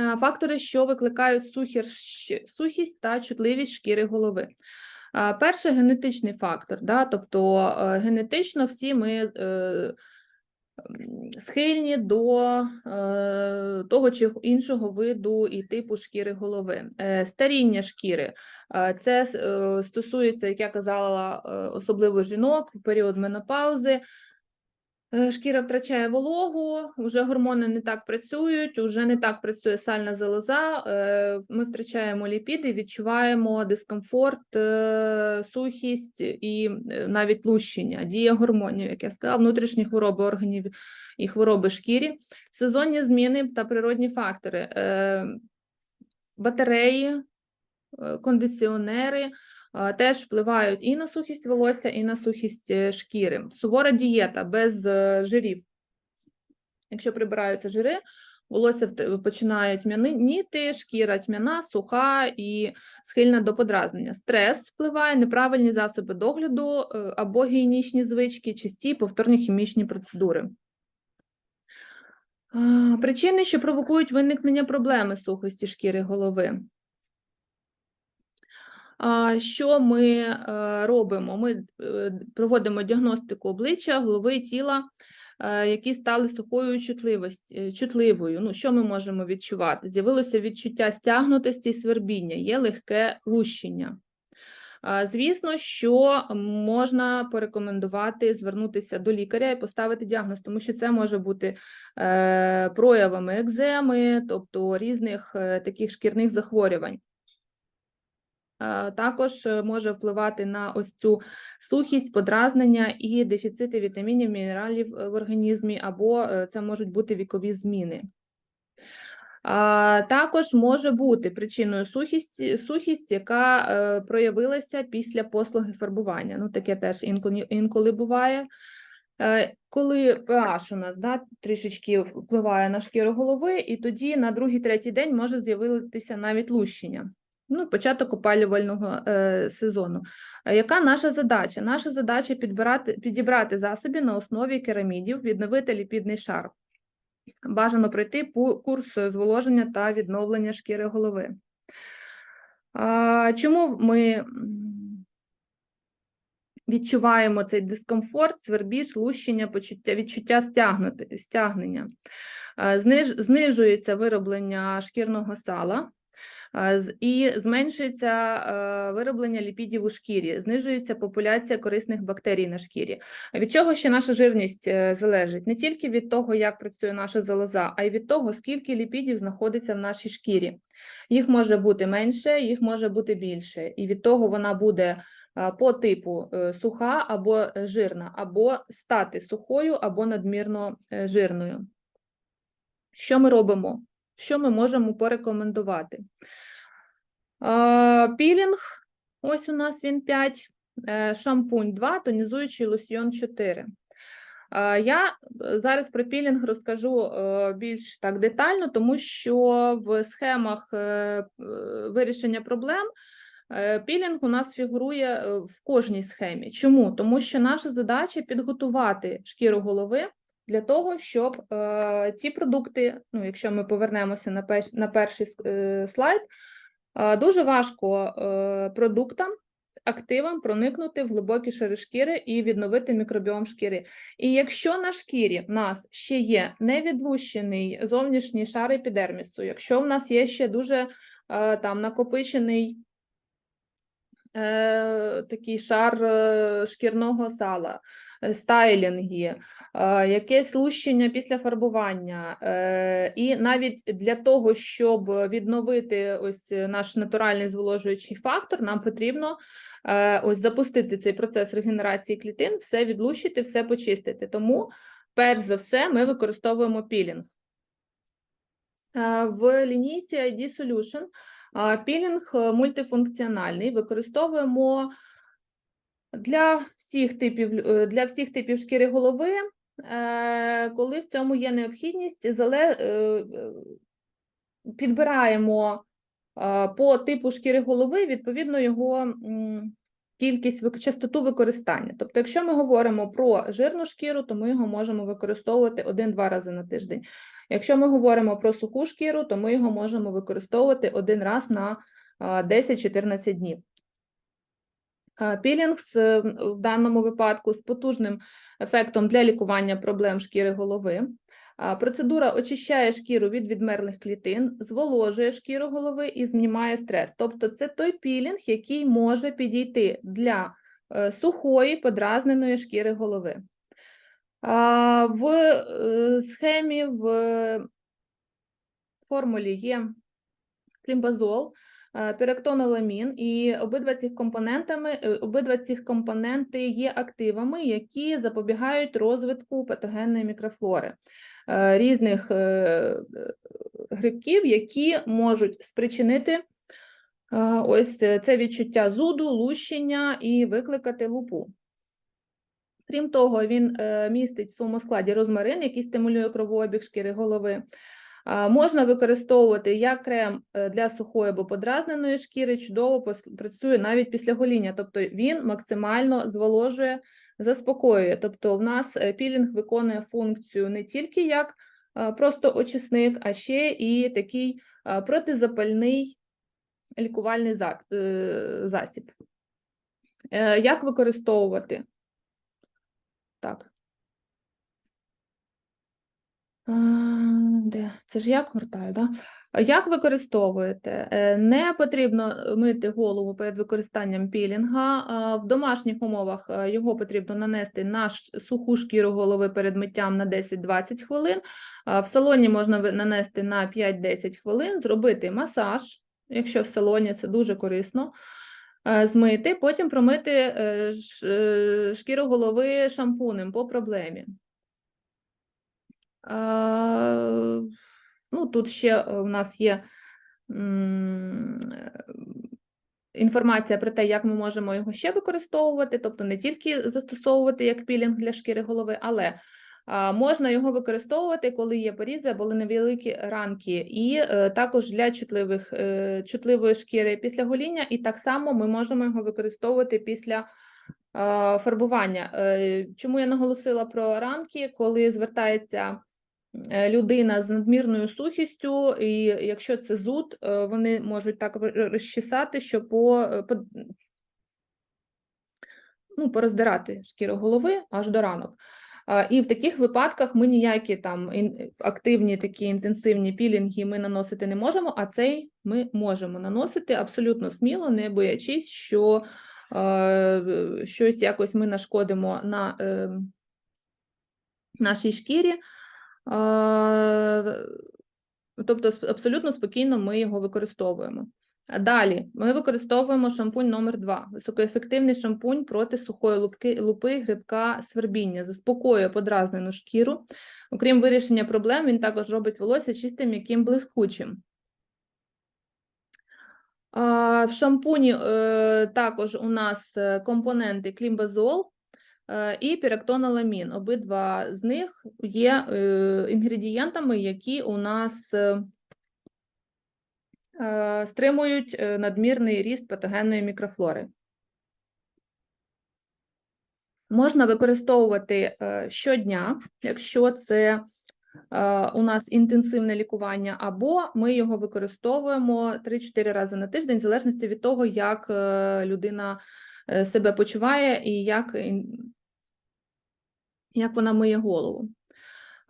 Е, Фактори, що викликають сухість та чутливість шкіри голови. Е, Перше генетичний фактор, да, тобто е, генетично всі ми схильні до того чи іншого виду і типу шкіри голови. Старіння шкіри це стосується, як я казала, особливо жінок в період менопаузи. Е, Шкіра втрачає вологу, вже гормони не так працюють, вже не так працює сальна залоза. е, Ми втрачаємо ліпіди, відчуваємо дискомфорт, е, сухість і навіть лущення, дія гормонів, як я сказала, внутрішні хвороби органів і хвороби шкірі, сезонні зміни та природні фактори, батареї, кондиціонери теж впливають і на сухість волосся, і на сухість е, шкіри. Сувора дієта без е, жирів. Якщо прибираються жири, волосся починає тьмяніти, шкіра тьмяна, суха і схильна до подразнення. Стрес впливає, неправильні засоби догляду е, або гігієнічні звички, часті повторні хімічні процедури. Причини, що провокують виникнення проблеми сухості шкіри голови. Що ми е, робимо? Ми е, проводимо діагностику обличчя, голови тіла, е, які стали сухою чутливою. Ну, що ми можемо відчувати? З'явилося відчуття стягнутості і свербіння, є легке лущення. Звісно, що можна порекомендувати звернутися до лікаря і поставити діагноз, тому що це може бути проявами екземи, тобто різних таких шкірних захворювань. Е, Також е, може впливати на ось цю сухість, подразнення і дефіцити вітамінів, мінералів е, в організмі, або це можуть бути вікові зміни. Також може бути причиною сухість, сухість, яка проявилася після послуги фарбування. Ну, таке теж інколи, інколи буває. Коли pH у нас да, трішечки впливає на шкіру голови, і тоді на другий-третій день може з'явитися навіть лущення. Ну, початок опалювального е, сезону. Е, Яка наша задача? Наша задача підбирати, підібрати засоби на основі керамідів, відновити ліпідний шар. Бажано пройти курс зволоження та відновлення шкіри голови. Чому ми відчуваємо цей дискомфорт, свербіж, лущення, почуття, відчуття стягнення? Зниж, знижується вироблення шкірного сала. І зменшується е, вироблення ліпідів у шкірі, знижується популяція корисних бактерій на шкірі. Від чого ще наша жирність е, залежить? Не тільки від того, як працює наша залоза, а й від того, скільки ліпідів знаходиться в нашій шкірі. Їх може бути менше, їх може бути більше, і від того вона буде е, по типу суха або жирна, або стати сухою, або надмірно жирною. Що ми робимо? Що ми можемо порекомендувати? Пілінг, ось у нас він 5, е, шампунь 2, тонізуючий лосьйон 4. Е, Я зараз про пілінг розкажу е, більш так детально, тому що в схемах е, вирішення проблем пілінг у нас фігурує в кожній схемі. Чому? Тому що наша задача підготувати шкіру голови для того, щоб е, ті продукти, ну, якщо ми повернемося на, перш, на перший е, слайд, е, дуже важко е, продуктам, активам проникнути в глибокі шари шкіри і відновити мікробіом шкіри. І якщо на шкірі в нас ще є невідлущений зовнішній шар епідермісу, якщо в нас є ще дуже е, там накопичений такий шар е, шкірного сала, е, стайлінги, е, якесь лущення після фарбування. е, І навіть для того, щоб відновити ось наш натуральний зволожуючий фактор, нам потрібно е, ось запустити цей процес регенерації клітин, все відлущити, все почистити. Тому, перш за все, ми використовуємо пілінг. Е, В лінійці ID Solution Пілінг е, мультифункціональний. Використовуємо для всіх типів, е, для всіх типів шкіри голови, е, коли в цьому є необхідність, підбираємо по типу шкіри голови, відповідно його кількість частоту використання. Тобто, якщо ми говоримо про жирну шкіру, то ми його можемо використовувати один-два рази на тиждень. Якщо ми говоримо про суху шкіру, то ми його можемо використовувати один раз на 10-14 днів. Пілінг в даному випадку з потужним ефектом для лікування проблем шкіри голови. Процедура очищає шкіру від відмерлих клітин, зволожує шкіру голови і знімає стрес. Тобто це той пілінг, який може підійти для е, сухої подразненої шкіри голови. В е, схемі в формулі є клімбазол, е, пірактоноламін, і обидва цих компонентами, обидва цих компоненти є активами, які запобігають розвитку патогенної мікрофлори різних е, е, грибків, які можуть спричинити е, ось це відчуття зуду, лущення і викликати лупу. Крім того, він е, містить в своєму складі розмарин, який стимулює кровообіг шкіри голови. Можна використовувати як крем е, для сухої або подразненої шкіри, чудово працює навіть після гоління, тобто він максимально зволожує, заспокоює. Тобто, в нас е, пілінг виконує функцію не тільки як е, просто очисник, а ще і такий е, протизапальний лікувальний засіб. Як використовувати? Так. Де? Це ж як гортаю, да? Як використовуєте? Е, Не потрібно мити голову перед використанням пілінга. В домашніх умовах е, його потрібно нанести на суху шкіру голови перед миттям на 10-20 хвилин. В салоні можна нанести на 5-10 хвилин, зробити масаж, якщо в салоні це дуже корисно. е, Змити, потім промити е, е, шкіру голови шампунем по проблемі. Е, Ну, тут ще е, у нас є е, інформація про те, як ми можемо його ще використовувати, тобто не тільки застосовувати як пілінг для шкіри голови, але можна його використовувати, коли є порізи або невеликі ранки, і е, також для чутливих, е, чутливої шкіри після гоління, і так само ми можемо його використовувати після фарбування. Чому я наголосила про ранки, коли звертається людина з надмірною сухістю, і якщо це зуд, е, вони можуть так розчесати, що по, е, по ну, пороздирати шкіру голови аж до ранок. І в таких випадках ми ніякі там активні такі інтенсивні пілінги ми наносити не можемо, а цей ми можемо наносити абсолютно сміло, не боячись, що е, щось якось ми нашкодимо на е, нашій шкірі. Е, Тобто абсолютно спокійно ми його використовуємо. Далі ми використовуємо шампунь номер 2 високоефективний шампунь проти сухої лупки, лупи, грибка, свербіння, заспокоює подразнену шкіру. Окрім вирішення проблем, він також робить волосся чистим, м'яким, блискучим. В шампуні е, також у нас е, компоненти клімбазол е, і пірактоноламін. Обидва з них є е, інгредієнтами, які у нас е, е, стримують е, надмірний ріст патогенної мікрофлори. Можна використовувати е, щодня, якщо це е, у нас інтенсивне лікування, або ми його використовуємо 3-4 рази на тиждень, в залежності від того, як е, людина е, себе почуває і як, як вона миє голову.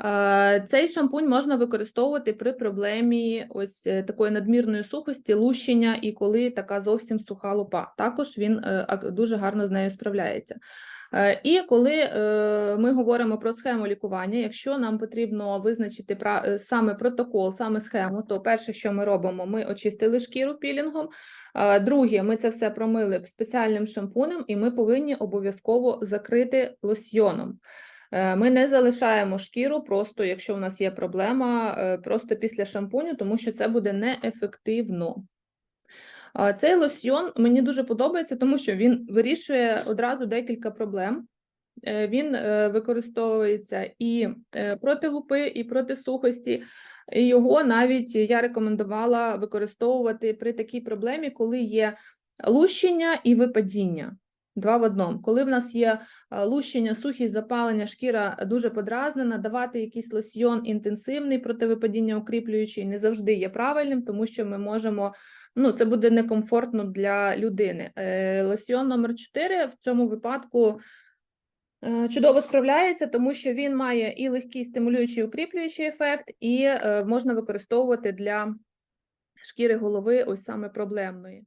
Е, Цей шампунь можна використовувати при проблемі ось е, такої надмірної сухості, лущення і коли така зовсім суха лупа. Також він е, дуже гарно з нею справляється. Е, І коли е, ми говоримо про схему лікування, якщо нам потрібно визначити е, саме протокол, саме схему, то перше, що ми робимо, ми очистили шкіру пілінгом. Друге, ми це все промили спеціальним шампунем, і ми повинні обов'язково закрити лосьйоном. Ми не залишаємо шкіру, просто якщо в нас є проблема, просто після шампуню, тому що це буде неефективно. Цей лосьйон мені дуже подобається, тому що він вирішує одразу декілька проблем. Е, Він е, використовується і е, проти лупи, і проти сухості. Його навіть я рекомендувала використовувати при такій проблемі, коли є лущення і випадіння. Два в одному. Коли в нас є е, лущення, сухість, запалення, шкіра дуже подразнена, давати якийсь лосьйон інтенсивний противипадіння укріплюючий не завжди є правильним, тому що ми можемо, ну це буде некомфортно для людини. Е, Лосьйон номер 4 в цьому випадку е, чудово справляється, тому що він має і легкий стимулюючий укріплюючий ефект, і можна використовувати для шкіри голови ось саме проблемної.